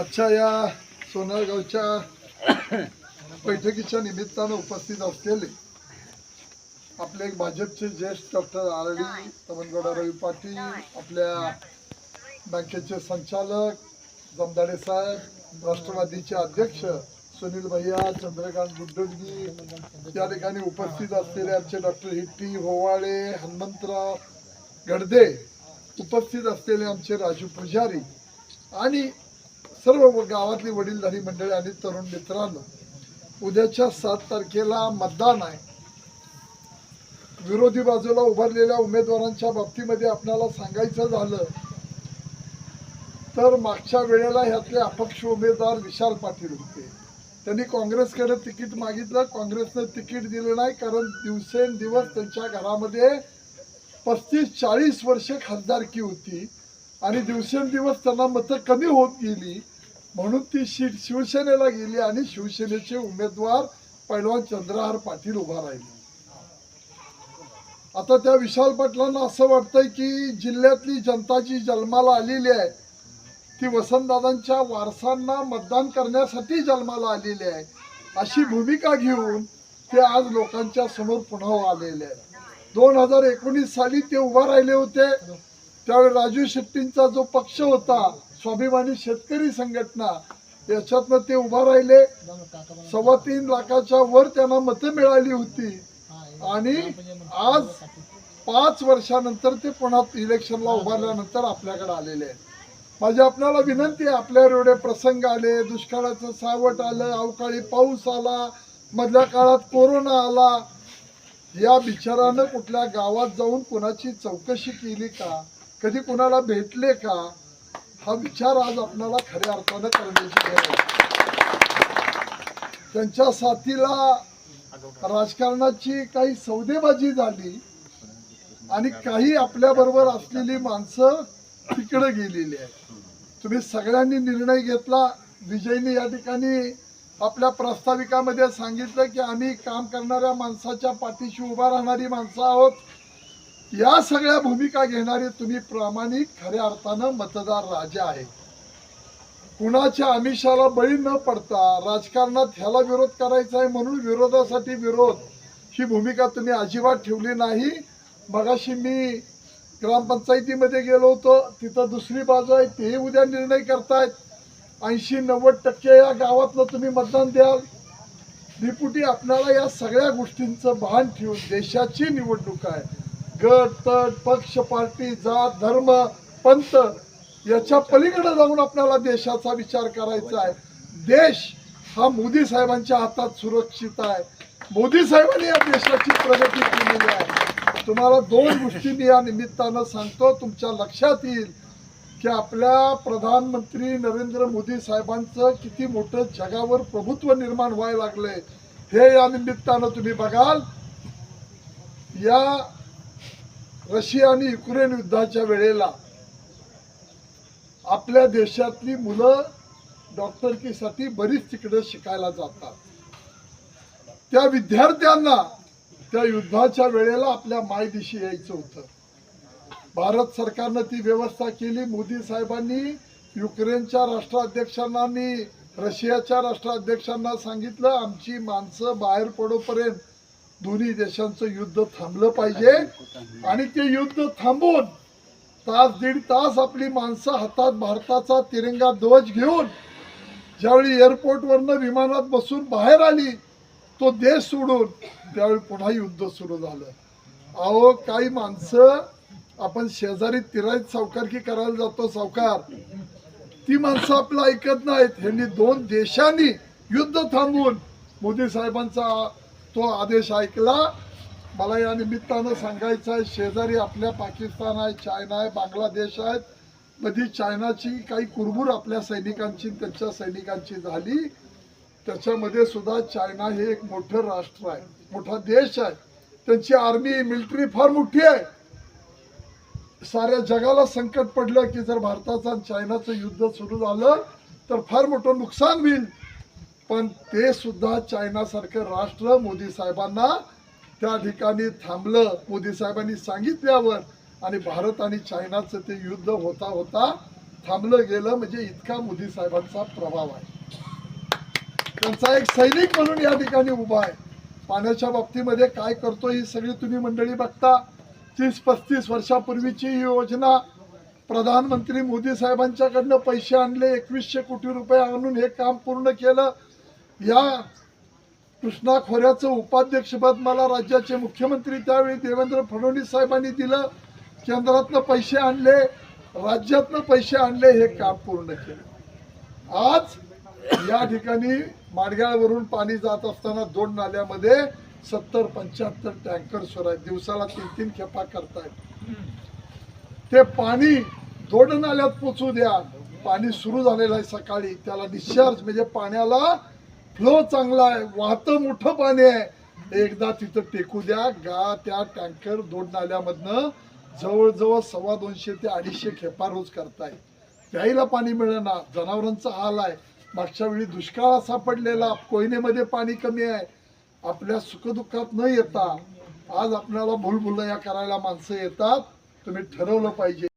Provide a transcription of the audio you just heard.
आजच्या या सोनारगावच्या बैठकीच्या निमित्तानं उपस्थित असलेले आपले एक भाजपचे ज्येष्ठ doctor R D Tamangouda Ravi Patil आपल्या बँकेचे संचालक जमदाडे साहेब राष्ट्रवादीचे अध्यक्ष सुनील भैया चंद्रकांत गुड्डुडगी या ठिकाणी उपस्थित असलेले आमचे डॉक्टर हिट्टी होवाळे हनुमंतराव गडदे उपस्थित असलेले आमचे राजू पुजारी आणि सर्व गावातली वडीलधारी मंडळी आणि तरुण मित्रांनो उद्याच्या सात तारखेला मतदान आहे. विरोधी बाजूला उभारलेल्या उमेदवारांच्या बाबतीमध्ये आपल्याला सांगायचं झालं तर मागच्या वेळेला ह्यातले अपक्ष उमेदवार विशाल पाटील होते. त्यांनी काँग्रेसकडे तिकीट मागितलं. काँग्रेसनं तिकीट दिलं नाही कारण दिवसेंदिवस त्यांच्या घरामध्ये पस्तीस चाळीस वर्षे खासदारकी होती आणि दिवसेंदिवस त्यांना मतं कमी होत गेली. म्हणून ती सीट शिवसेनेला गेली आणि शिवसेनेचे उमेदवार पैलवान चंद्रहार पाटील उभा राहिले. आता त्या विशाल पाटलांना असं वाटतंय की जिल्ह्यातली जनता जी जन्माला आलेली आहे. ती वसंतदादांच्या वारसांना मतदान करण्यासाठी जन्माला आलेली आहे. अशी भूमिका घेऊन ते आज लोकांच्या समोर पुन्हा आलेले आहे दोन हजार एकोणीस साली ते उभा राहिले होते. त्यावेळी राजू शेट्टींचा जो पक्ष होता स्वाभिमानी शेतकरी संघटना याच्यातनं ते उभा राहिले. सव्वा तीन लाखाच्या वर त्यांना मतं मिळाली होती. आणि आज पाच वर्षानंतर ते पुन्हा इलेक्शनला उभारल्यानंतर आपल्याकडे आलेले आहेत. माझी आपल्याला विनंती आहे आपल्यावर एवढे प्रसंग आले दुष्काळाचं सावट आलं अवकाळी पाऊस आला मधल्या काळात कोरोना आला. या बिचारानं कुठल्या गावात जाऊन कुणाची चौकशी केली का? कधी कुणाला भेटले का? हा विचार आज आपल्याला खऱ्या अर्थानं करण्याची गरज आहे. त्यांच्या साथीला राजकारणाची काही सौदेबाजी झाली आणि काही आपल्या बरोबर असलेली माणसं तिकडे गेलेली आहेत. तुम्ही सगळ्यांनी निर्णय घेतला. विजयने या ठिकाणी आपल्या प्रास्ताविकामध्ये सांगितलं की आम्ही काम करणाऱ्या माणसाच्या पाठीशी उभा राहणारी माणसं आहोत. या सगळ्या भूमिका घेणारे तुम्ही प्रामाणिक खऱ्या अर्थानं मतदार राजा आहे. कुणाच्या आमिषाला बळी न पडता राजकारणात ह्याला विरोध करायचा आहे म्हणून विरोधासाठी विरोध. ही भूमिका तुम्ही अजिबात ठेवली नाही. मगाशी मी ग्रामपंचायतीमध्ये गेलो होतो. तिथं दुसरी बाजू आहे. तेही उद्या निर्णय करतायत. ऐंशी नव्वद टक्के या गावातलं तुम्ही मतदान द्याल. डिपुटी आपल्याला या सगळ्या गोष्टींचं भान ठेवून देशाची निवडणूक आहे. गट तट पक्ष पार्टी जात धर्म पंथ याच्या पलीकडे जाऊन आपल्याला देशाचा विचार करायचा आहे. देश हा मोदी साहेबांच्या हातात सुरक्षित आहे. मोदी साहेबांनी या देशाची प्रगती केलेली आहे. तुम्हाला दोन गोष्टी मी या निमित्तानं सांगतो. तुमच्या लक्षात येईल की आपल्या प्रधानमंत्री नरेंद्र मोदी साहेबांचं किती मोठं जगावर प्रभुत्व निर्माण व्हायला लागलंय. हे या निमित्तानं तुम्ही बघाल. या रशिया आणि युक्रेन युद्धाच्या वेळेला आपल्या देशातली मुलं डॉक्टरकीसाठी बरीच तिकडे शिकायला जातात. त्या विद्यार्थ्यांना त्या युद्धाच्या वेळेला आपल्या मायदिशी यायचं होतं. भारत सरकारनं ती व्यवस्था केली. मोदी साहेबांनी युक्रेनच्या राष्ट्राध्यक्षांना रशियाच्या राष्ट्राध्यक्षांना सांगितलं आमची माणसं बाहेर पडोपर्यंत दोन्ही देशांचं युद्ध थांबलं पाहिजे. आणि ते युद्ध थांबून तास दीड तास आपली माणसं हातात भारताचा तिरंगा ध्वज घेऊन ज्यावेळी एअरपोर्टवरनं विमानात बसून बाहेर आली तो देश सोडून त्यावेळी पुन्हा युद्ध सुरू झालं. अहो काही माणसं आपण शेजारी तिराईत सावकारकी करायला जातो सावकार. ती माणसं आपलं ऐकत नाहीत. ह्यांनी दोन देशांनी युद्ध थांबवून मोदी साहेबांचा तो आदेश ऐकला. मला या निमित्तानं सांगायचं आहे शेजारी आपल्या पाकिस्तान आहे चायना आहे बांगलादेश आहेत मधी चायनाची काही कुरबुर आपल्या सैनिकांची त्यांच्या सैनिकांची झाली. त्याच्यामध्ये सुद्धा चायना हे एक मोठं राष्ट्र आहे मोठा देश आहे. त्यांची आर्मी मिलिटरी फार मोठी आहे. साऱ्या जगाला संकट पडलं की जर भारताचं आणि चायनाचं युद्ध सुरू झालं तर फार मोठं नुकसान होईल. पण ते सुद्धा चायनासारखं राष्ट्र मोदी साहेबांना त्या ठिकाणी थांबलं. मोदी साहेबांनी सांगितल्यावर आणि भारत आणि चायनाचं ते युद्ध होता होता थांबलं गेलं म्हणजे इतका मोदी साहेबांचा प्रभाव आहे. त्यांचा एक सैनिक म्हणून या ठिकाणी उभा आहे. पाण्याच्या बाबतीमध्ये काय करतो ही सगळी तुम्ही मंडळी बघता. तीस पस्तीस वर्षापूर्वीची ही योजना. प्रधानमंत्री मोदी साहेबांच्याकडनं पैसे आणले एकवीसशे कोटी रुपये आणून हे काम पूर्ण केलं. या कृष्णा खोऱ्याचं उपाध्यक्षपद मला राज्याचे मुख्यमंत्री त्यावेळी देवेंद्र फडणवीस साहेबांनी दिलं. केंद्रातनं पैसे आणले राज्यातनं पैसे आणले हे काम पूर्ण केलं. आज या ठिकाणी माडगाळवरून पाणी जात असताना दोन नाल्यामध्ये सत्तर पंच्याहत्तर टँकर सुरू आहेत दिवसाला तीन तीन खेपा करतायत. ते पाणी दोड नाल्यात पोचू द्या. पाणी सुरू झालेलं आहे सकाळी. त्याला डिस्चार्ज म्हणजे पाण्याला फ्लो चांगला आहे वाहतं मोठं पाणी आहे. एकदा तिथं टेकू द्या गा त्या टँकर दोन नाल्यामधनं जवळजवळ सव्वा दोनशे ते अडीचशे खेपा रोज करताय. प्यायला पाणी मिळणार जनावरांचा हाल आहे. मागच्या वेळी दुष्काळ सापडलेला कोयनेमध्ये पाणी कमी आहे. आपल्या सुखदुःखात न येता आज आपल्याला भूलभुलया करायला माणसं येतात तुम्ही ठरवलं पाहिजे.